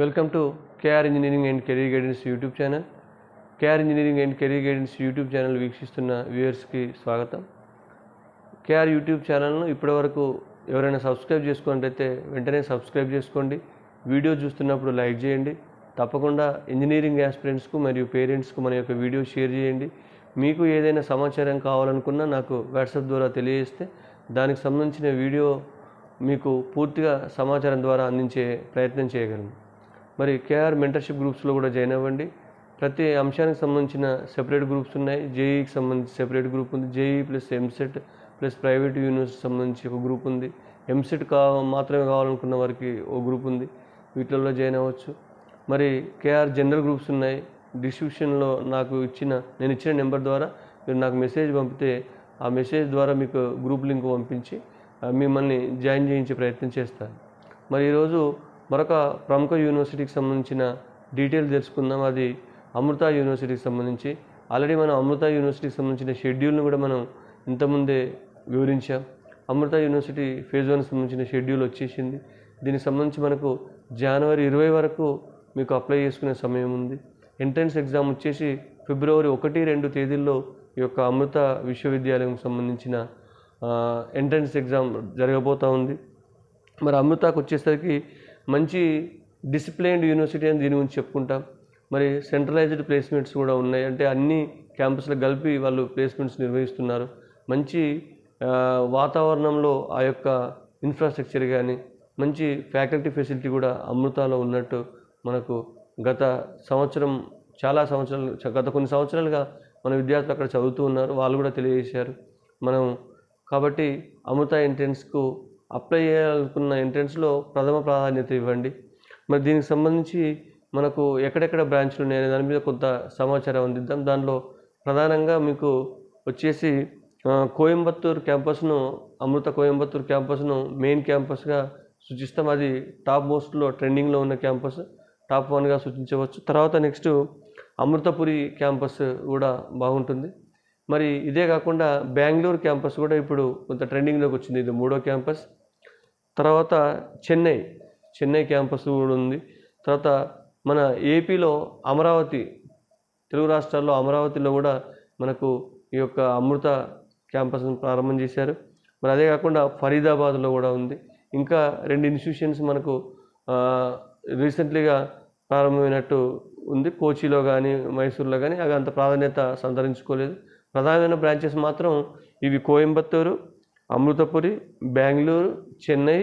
Welcome to KR engineering and career guidance YouTube channel KR engineering and career guidance YouTube channel వీక్షిస్తున్న వ్యూయర్స్కి స్వాగతం. KR YouTube ఛానల్ను ఇప్పటివరకు ఎవరైనా సబ్స్క్రైబ్ చేసుకున్నట్టయితే వెంటనే సబ్స్క్రైబ్ చేసుకోండి. వీడియో చూస్తున్నప్పుడు లైక్ చేయండి. తప్పకుండా ఇంజనీరింగ్ యాస్పిరెంట్స్కు మరియు పేరెంట్స్కు మన యొక్క వీడియో షేర్ చేయండి. మీకు ఏదైనా సమాచారం కావాలనుకున్నా నాకు వాట్సాప్ ద్వారా తెలియజేస్తే దానికి సంబంధించిన వీడియో మీకు పూర్తిగా సమాచారం ద్వారా అందించే ప్రయత్నం చేయగలను. మరి కేఆర్ మెంటర్షిప్ గ్రూప్స్లో కూడా జాయిన్ అవ్వండి. ప్రతి అంశానికి సంబంధించిన సెపరేట్ గ్రూప్స్ ఉన్నాయి. జేఈకి సంబంధించి సెపరేట్ గ్రూప్ ఉంది. JE plus EAMCET plus private university సంబంధించి ఒక గ్రూప్ ఉంది. ఎంసెట్ కా మాత్రమే కావాలనుకున్న వారికి ఓ గ్రూప్ ఉంది. వీటిల్లో జాయిన్ అవ్వచ్చు. మరి కేఆర్ జనరల్ గ్రూప్స్ ఉన్నాయి. డిస్క్రిప్షన్లో నాకు ఇచ్చిన నేను ఇచ్చిన నెంబర్ ద్వారా మీరు నాకు మెసేజ్ పంపితే ఆ మెసేజ్ ద్వారా మీకు గ్రూప్ లింక్ పంపించి మిమ్మల్ని జాయిన్ చేయించే ప్రయత్నం చేస్తాను. మరి ఈరోజు మరొక ప్రముఖ యూనివర్సిటీకి సంబంధించిన డీటెయిల్ తెలుసుకుందాం. అది అమృత యూనివర్సిటీకి సంబంధించి. ఆల్రెడీ మనం అమృత యూనివర్సిటీకి సంబంధించిన షెడ్యూల్ని కూడా మనం ఇంతకుముందే వివరించాం. అమృత యూనివర్సిటీ ఫేజ్ వన్ సంబంధించిన షెడ్యూల్ వచ్చేసింది. దీనికి సంబంధించి మనకు జనవరి ఇరవై వరకు మీకు అప్లై చేసుకునే సమయం ఉంది. ఎంట్రన్స్ ఎగ్జామ్ వచ్చేసి ఫిబ్రవరి ఒకటి రెండు తేదీల్లో ఈ యొక్క అమృత విశ్వవిద్యాలయం సంబంధించిన ఎంట్రన్స్ ఎగ్జామ్ జరగబోతూ ఉంది. మరి అమృతకు వచ్చేసరికి మంచి డిసిప్లైన్డ్ యూనివర్సిటీ అని దీని గురించి చెప్పుకుంటాం. మరి సెంట్రలైజ్డ్ ప్లేస్మెంట్స్ కూడా ఉన్నాయి. అంటే అన్ని క్యాంపస్లకు కలిపి వాళ్ళు ప్లేస్మెంట్స్ నిర్వహిస్తున్నారు. మంచి వాతావరణంలో ఆ యొక్క ఇన్ఫ్రాస్ట్రక్చర్ కానీ మంచి ఫ్యాకల్టీ ఫెసిలిటీ కూడా అమృతాలో ఉన్నట్టు మనకు గత సంవత్సరం చాలా సంవత్సరాలు గత కొన్ని సంవత్సరాలుగా మన విద్యార్థులు అక్కడ చదువుతూ ఉన్నారు. వాళ్ళు కూడా తెలియజేశారు. మనం కాబట్టి అమృత ఇంటెన్స్కు అప్లై చేయాలనుకున్న ఎంట్రన్స్లో ప్రథమ ప్రాధాన్యత ఇవ్వండి. మరి దీనికి సంబంధించి మనకు ఎక్కడెక్కడ బ్రాంచ్లు ఉన్నాయనే దాని మీద కొంత సమాచారం అందిద్దాం. దానిలో ప్రధానంగా మీకు వచ్చేసి కోయంబత్తూర్ క్యాంపస్ను అమృత కోయంబత్తూర్ క్యాంపస్ను మెయిన్ క్యాంపస్గా సూచిస్తాం. అది టాప్ మోస్ట్లో ట్రెండింగ్లో ఉన్న క్యాంపస్. టాప్ వన్గా సూచించవచ్చు. తర్వాత నెక్స్ట్ అమృతపురి క్యాంపస్ కూడా బాగుంటుంది. మరి ఇదే కాకుండా బెంగళూరు క్యాంపస్ కూడా ఇప్పుడు కొంత ట్రెండింగ్లోకి వచ్చింది. ఇది మూడో క్యాంపస్. తర్వాత చెన్నై చెన్నై క్యాంపస్ కూడా ఉంది. తర్వాత మన ఏపీలో అమరావతి తెలుగు రాష్ట్రాల్లో అమరావతిలో కూడా మనకు ఈ యొక్క అమృత క్యాంపస్ను ప్రారంభం చేశారు. మరి అదే కాకుండా ఫరీదాబాద్లో కూడా ఉంది. ఇంకా రెండు ఇన్స్టిట్యూషన్స్ మనకు రీసెంట్లీగా ప్రారంభమైనట్టు ఉంది. కోచిలో కానీ మైసూర్లో కానీ అవి అంత ప్రాధాన్యత సంతరించుకోలేదు. ప్రధానమైన బ్రాంచెస్ మాత్రం ఇవి కోయంబత్తూరు అమృతపురి బెంగళూరు చెన్నై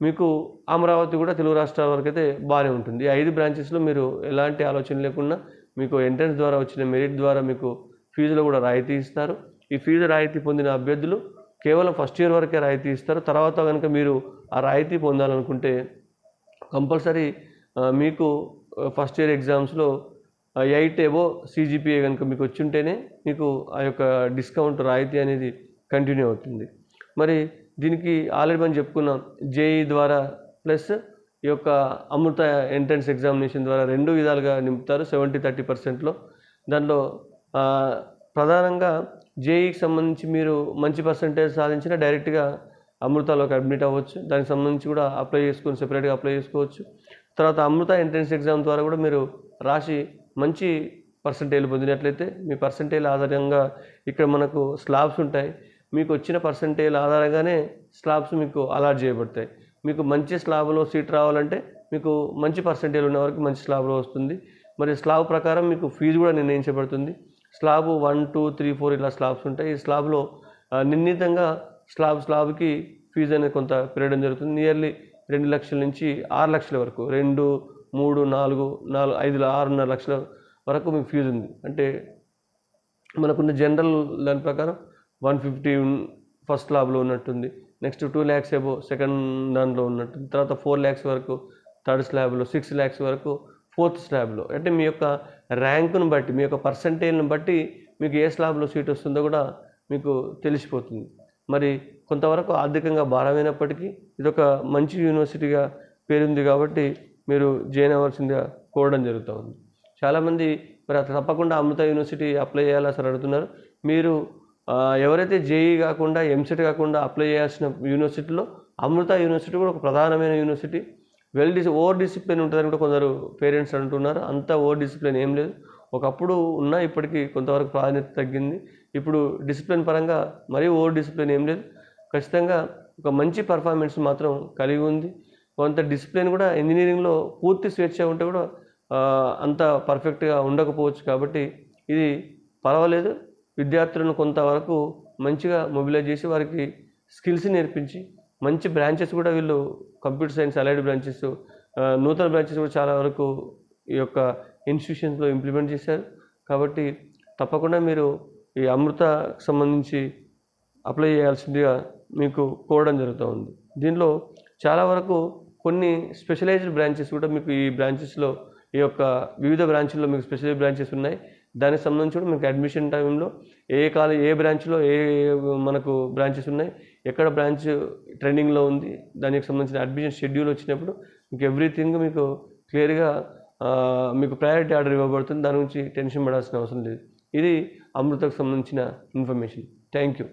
మీకు అమరావతి కూడా తెలుగు రాష్ట్రాల వరకు అయితే బాగానే ఉంటుంది. ఈ ఐదు బ్రాంచెస్లో మీరు ఎలాంటి ఆలోచన లేకుండా మీకు ఎంట్రన్స్ ద్వారా వచ్చిన మెరిట్ ద్వారా మీకు ఫీజులో కూడా రాయితీ ఇస్తారు. ఈ ఫీజు రాయితీ పొందిన అభ్యర్థులు కేవలం ఫస్ట్ ఇయర్ వరకే రాయితీ ఇస్తారు. తర్వాత కనుక మీరు ఆ రాయితీ పొందాలనుకుంటే కంపల్సరీ మీకు ఫస్ట్ ఇయర్ ఎగ్జామ్స్లో ఎయిట్ ఏవో సీజీపీఏ కనుక మీకు వచ్చి ఉంటేనే మీకు ఆ యొక్క డిస్కౌంట్ రాయితీ అనేది కంటిన్యూ అవుతుంది. మరి దీనికి ఆల్రెడీ మనం చెప్పుకున్నాం జేఈ ద్వారా ప్లస్ ఈ యొక్క అమృత ఎంట్రన్స్ ఎగ్జామినేషన్ ద్వారా రెండు విధాలుగా నింపుతారు సెవెంటీ థర్టీ పర్సెంట్లో. దానిలో ప్రధానంగా జేఈకి సంబంధించి మీరు మంచి పర్సంటేజ్ సాధించిన డైరెక్ట్గా అమృతలోకి అడ్మిట్ అవ్వచ్చు. దానికి సంబంధించి కూడా అప్లై చేసుకొని సెపరేట్గా అప్లై చేసుకోవచ్చు. తర్వాత అమృత ఎంట్రన్స్ ఎగ్జామ్ ద్వారా కూడా మీరు రాసి మంచి పర్సంటేజ్ పొందినట్లయితే మీ పర్సంటేజ్ ఆధారంగా ఇక్కడ మనకు స్లాబ్స్ ఉంటాయి. మీకు వచ్చిన పర్సంటేజ్ ఆధారంగానే స్లాబ్స్ మీకు అలాట్ చేయబడతాయి. మీకు మంచి స్లాబ్లో సీట్ రావాలంటే మీకు మంచి పర్సంటేజ్ ఉన్న వరకు మంచి స్లాబ్లో వస్తుంది. మరి స్లాబ్ ప్రకారం మీకు ఫీజు కూడా నిర్ణయించబడుతుంది. Slab one two three four ఇలా స్లాబ్స్ ఉంటాయి. ఈ స్లాబ్లో నిర్ణీతంగా స్లాబ్ స్లాబ్కి ఫీజు అనేది కొంత పెరగడం జరుగుతుంది. నియర్లీ రెండు లక్షల నుంచి ఆరు లక్షల వరకు రెండు మూడు నాలుగు నాలుగు ఐదు ఆరున్నర లక్షల వరకు మీకు ఫీజు ఉంది. అంటే మనకున్న జనరల్ దాని ప్రకారం వన్ ఫిఫ్టీ ఫస్ట్ ల్యాబ్లో ఉన్నట్టుంది. Next two lakhs above second దాంట్లో ఉన్నట్టుంది. తర్వాత ఫోర్ ల్యాక్స్ వరకు థర్డ్ స్లాబ్లో సిక్స్ ల్యాక్స్ వరకు ఫోర్త్ స్లాబ్లో. అంటే మీ యొక్క ర్యాంకును బట్టి మీ యొక్క పర్సంటేజ్ని బట్టి మీకు ఏ స్లాబ్లో సీట్ వస్తుందో కూడా మీకు తెలిసిపోతుంది. మరి కొంతవరకు ఆర్థికంగా భారమైనప్పటికీ ఇదొక మంచి యూనివర్సిటీగా పేరుంది కాబట్టి మీరు జాయిన్ అవ్వాల్సిందిగా కోరడం జరుగుతూ ఉంది. చాలామంది మరి అట్లా తప్పకుండా అమృత యూనివర్సిటీ అప్లై చేయాలని అసలు అడుగుతున్నారు. మీరు ఎవరైతే జేఈ కాకుండా ఎంసెట్ కాకుండా అప్లై చేయాల్సిన యూనివర్సిటీలో అమృత యూనివర్సిటీ కూడా ఒక ప్రధానమైన యూనివర్సిటీ. వెల్ డిసి ఓవర్ డిసిప్లిన్ ఉంటుందని కూడా కొందరు పేరెంట్స్ అంటున్నారు. అంత ఓవర్ డిసిప్లిన్ ఏం లేదు. ఒకప్పుడు ఉన్నా ఇప్పటికీ కొంతవరకు ప్రాధాన్యత తగ్గింది. ఇప్పుడు డిసిప్లిన్ పరంగా మరీ ఓవర్ డిసిప్లిన్ ఏం లేదు. ఖచ్చితంగా ఒక మంచి పర్ఫార్మెన్స్ మాత్రం కలిగి ఉంది. కొంత డిసిప్లిన్ కూడా ఇంజనీరింగ్లో పూర్తి స్వేచ్ఛ ఉంటే కూడా అంత పర్ఫెక్ట్గా ఉండకపోవచ్చు కాబట్టి ఇది పర్వాలేదు. విద్యార్థులను కొంతవరకు మంచిగా మొబిలైజ్ చేసి వారికి స్కిల్స్ నేర్పించి మంచి బ్రాంచెస్ కూడా వీళ్ళు కంప్యూటర్ సైన్స్ అలైడ్ బ్రాంచెస్ నూతన బ్రాంచెస్ కూడా చాలా వరకు ఈ యొక్క ఇన్స్టిట్యూషన్స్లో ఇంప్లిమెంట్ చేశారు. కాబట్టి తప్పకుండా మీరు ఈ అమృతకు సంబంధించి అప్లై చేయాల్సిందిగా మీకు కోరడం జరుగుతూ ఉంది. దీనిలో చాలా వరకు కొన్ని స్పెషలైజ్డ్ బ్రాంచెస్ కూడా మీకు ఈ బ్రాంచెస్లో ఈ యొక్క వివిధ బ్రాంచ్ల్లో మీకు స్పెషలైజ్ బ్రాంచెస్ ఉన్నాయి. దానికి సంబంధించి కూడా మీకు అడ్మిషన్ టైంలో ఏ కాలేజ్ ఏ బ్రాంచ్లో ఏ ఏ మనకు బ్రాంచెస్ ఉన్నాయి ఎక్కడ బ్రాంచ్ ట్రెండింగ్లో ఉంది దానికి సంబంధించిన అడ్మిషన్ షెడ్యూల్ వచ్చినప్పుడు మీకు ఎవ్రీథింగ్ మీకు క్లియర్గా మీకు ప్రయారిటీ ఆర్డర్ ఇవ్వబడుతుంది. దాని గురించి టెన్షన్ పడాల్సిన అవసరం లేదు. ఇది అమృతకు సంబంధించిన ఇన్ఫర్మేషన్ థ్యాంక్ యూ